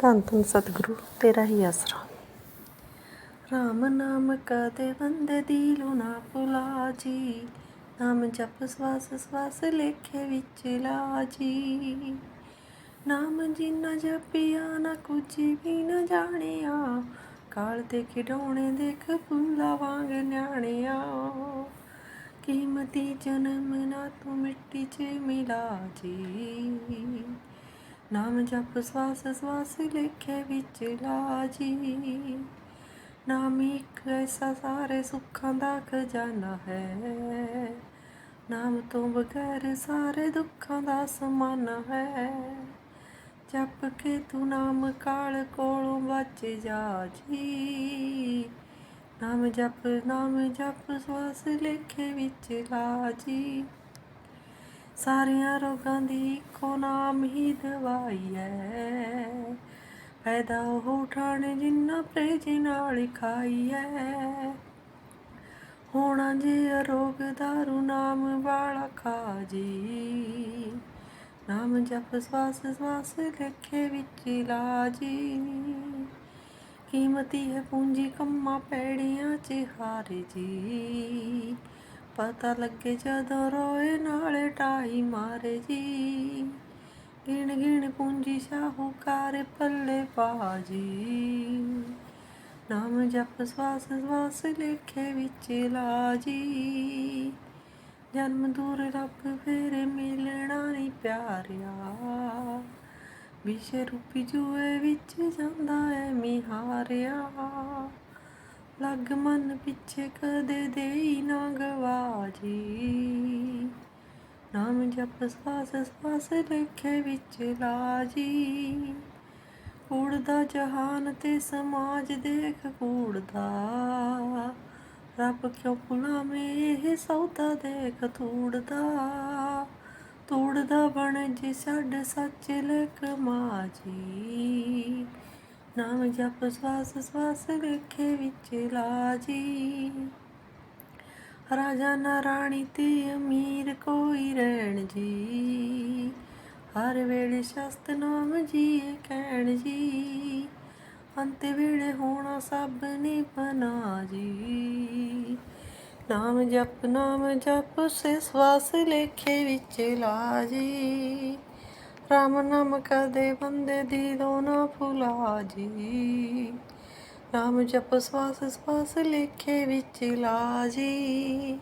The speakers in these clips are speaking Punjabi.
ਧੰਨ ਧੰਨ ਸਤਿਗੁਰੂ, ਤੇਰਾ ਹੀ ਆਸਰਾ। ਰਾਮ ਨਾਮ ਕਦੇ ਬੰਦੇ ਦਿਲੋਂ ਨਾ ਭੁਲਾ ਜੀ ਨਾਮ ਜਪ ਸਵਾਸ ਸਵਾਸ, ਲੇਖੇ ਵਿੱਚ ਲਾਜੀ। ਨਾਮ ਜਿਨਾ ਜਪਿਆ, ਨਾ ਕੁਝ ਵੀ ਨਾ ਜਾਣਿਆ। ਕਾਲ ਦੇ ਖਿਡੌਣੇ ਦੇਖ, ਫੁੱਲਾ ਵਾਂਗ ਨਿਆਣਿਆ। ਕੀਮਤੀ ਜਨਮ ਨਾ ਤੂੰ ਮਿੱਟੀ 'ਚ ਮਿਲਾ ਜੀ ਨਾਮ ਜਪ ਸਵਾਸ ਸਵਾਸ ਲੇਖੇ ਵਿੱਚ ਲਾਜੀ। ਨਾਮ ਇੱਕ ਐਸਾ ਸਾਰੇ ਸੁੱਖਾਂ ਦਾ ਖਜ਼ਾਨਾ ਹੈ। ਨਾਮ ਤੋਂ ਬਗੈਰ ਸਾਰੇ ਦੁੱਖਾਂ ਦਾ ਸਮਾਨਾ ਹੈ। ਜਪ ਕੇ ਤੂੰ ਨਾਮ ਕਾਲ ਕੋਲੋਂ ਬਚ ਜਾ ਜੀ ਨਾਮ ਜਪ ਨਾਮ ਜਪ ਸਵਾਸ ਲੇਖੇ ਵਿੱਚ ਲਾਜੀ। ਸਾਰਿਆਂ ਰੋਗਾਂ ਦੀ ਇੱਕੋ ਨਾਮ ਹੀ ਦਵਾਈ ਹੈ ਫਾਇਦਾ ਉਹ ਉਠਾਣੇ ਜਿੰਨਾ ਪ੍ਰੇਜ ਨਾਲ ਖਾਈ ਹੈ ਹੋਣਾ ਜੇ ਰੋਗ ਦਾਰੂ ਨਾਮ ਵਾਲਾ ਖਾ ਜੀ ਨਾਮ ਜਪ ਸਵਾਸ ਸਵਾਸ ਲੇਖੇ ਵਿੱਚ ਲਾਜੀ ਕੀਮਤੀ ਹੈ ਪੂੰਜੀ ਕੰਮਾਂ ਪੈੜੀਆਂ ਚ ਹਾਰ ਜੀ ਪਤਾ ਲੱਗੇ ਜਦੋਂ ਰੋਏ ਨਾਲੇ ਟਾਈ ਮਾਰੇ ਜੀ। ਗਿਣ ਗਿਣ ਪੂੰਜੀ ਸ਼ਾਹੂਕਾਰ ਪੱਲੇ ਪਾਜੀ ਨਾਮ ਜਪ ਸਵਾਸ ਸਵਾਸ ਲੇਖੇ ਵਿੱਚ ਲਾਜੀ ਜਨਮ ਦੂਰ ਰੱਬ ਫੇਰੇ ਮਿਲਣਾ ਨਹੀਂ ਪਿਆਰਿਆ। ਵਿਸ਼ ਰੂਪੀ ਜੂਏ ਵਿੱਚ ਜਾਂਦਾ ਐ ਮਿਹਾਰਿਆ ਲੱਗ ਮਨ ਪਿੱਛੇ ਕਦੇ ਦੇਈ ਨਾ ਗਵਾਜੀ। ਨਾਮ ਜਪ ਸਵਾਸ ਸਵਾਸ ਲੇਖੇ ਵਿੱਚ ਲਾਜੀ। ਕੂੜਦਾ ਜਹਾਨ ਤੇ ਸਮਾਜ ਦੇਖ ਕੂੜਦਾ। ਰੱਬ ਕਿਉਂ ਭੁਲਾਵੇਂ ਇਹ ਸੌਦਾ ਦੇਖ ਤੂੜਦਾ। ਤੂੜਦਾ ਬਣ ਜੇ ਛੱਡ ਸੱਚ ਲਖ ਮਾਜੀ। ਨਾਮ ਜਪ ਸਵਾਸ ਸਵਾਸ ਲੇਖੇ ਵਿੱਚ ਲਾਜੀ। ਰਾਜਾ ਨਾ ਰਾਣੀ ਤੇ ਅਮੀਰ ਕੋਈ ਰਹਿਣ ਜੀ। ਹਰ ਵੇਲੇ ਸ਼ਸਤ ਨਾਮ ਜੀ ਕਹਿਣ ਜੀ। ਅੰਤ ਵੇਲੇ ਹੋਣਾ ਸਭ ਨੇ ਬਨਾ ਜੀ। ਨਾਮ ਜਪ ਨਾਮ ਜਪ ਸੇ ਸਵਾਸ ਲੇਖੇ ਵਿੱਚ ਲਾਜੀ। ਰਾਮ ਨਾਮ ਕਦੇ ਬੰਦੇ ਦੀ ਨਾ ਫੁਲਾ ਜੀ ਨਾਮ ਜਪ ਸਵਾਸ ਸਵਾਸ ਲੇਖੇ ਵਿੱਚ ਲਾਜੀ।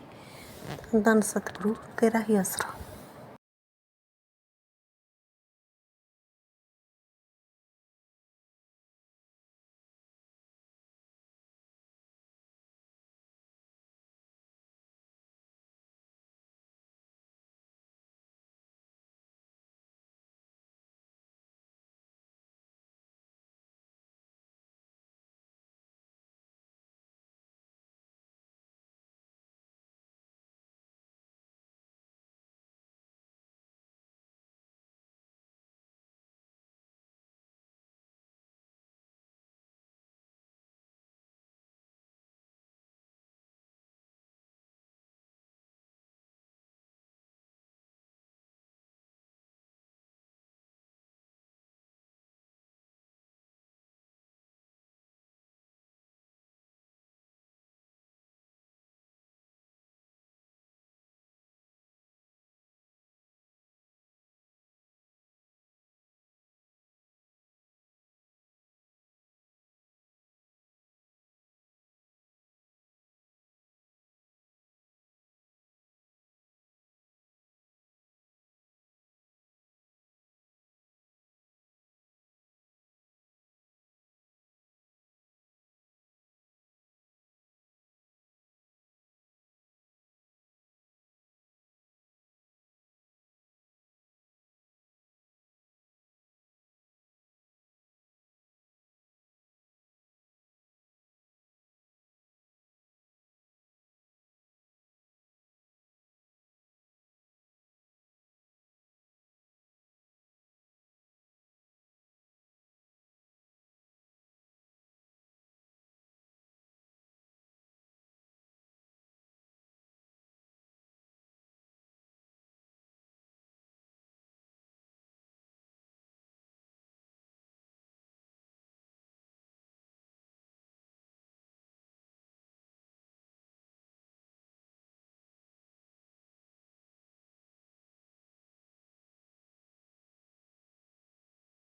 ਧੰਨ ਸਤਿਗੁਰੂ, ਤੇਰਾ ਹੀ ਆਸਰਾ।